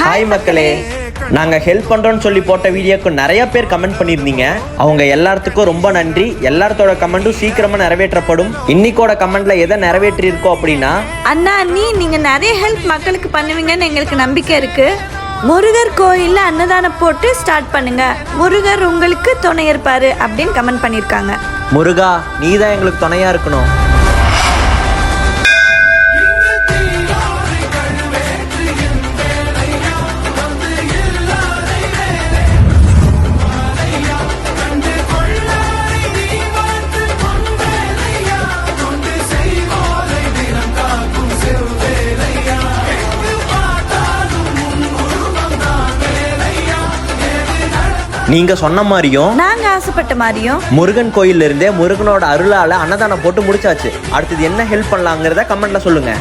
Hi மக்களே. நாங்கள் help பண்ணுறோன்னு சொல்லி போட்ட வீடியோக்கு நிறைய பேர் கமெண்ட் பண்ணியிருந்தீங்க. அவங்க எல்லாத்துக்கும் ரொம்ப நன்றி. எல்லாத்தோட கமெண்ட்டும் சீக்கிரமாக நிறைவேற்றப்படும். இன்னைக்கோட கமெண்ட்ல எதை நிறைவேற்றியிருக்கோம் அப்படின்னா அண்ணா அண்ணி நீங்க நிறைய ஹெல்ப் மக்களுக்கு பண்ணுவீங்கன்னு எங்களுக்கு நம்பிக்கை இருக்கு. முருகர் கோயில்ல அன்னதானம் போட்டு ஸ்டார்ட் பண்ணுங்க. முருகர் உங்களுக்கு துணை இருப்பாரு அப்படின்னு கமெண்ட் பண்ணிருக்காங்க முருகா நீ தான் எங்களுக்கு துணையா இருக்கணும். நீங்க சொன்ன மாதிரியும் நாங்க ஆசைப்பட்ட மாதிரியும் முருகன் கோயில்ல இருந்தே முருகனோட அருளால அன்னதானம் போட்டு முடிச்சாச்சு. அடுத்தது என்ன ஹெல்ப் பண்ணலாங்கிறத கமெண்ட்ல சொல்லுங்க.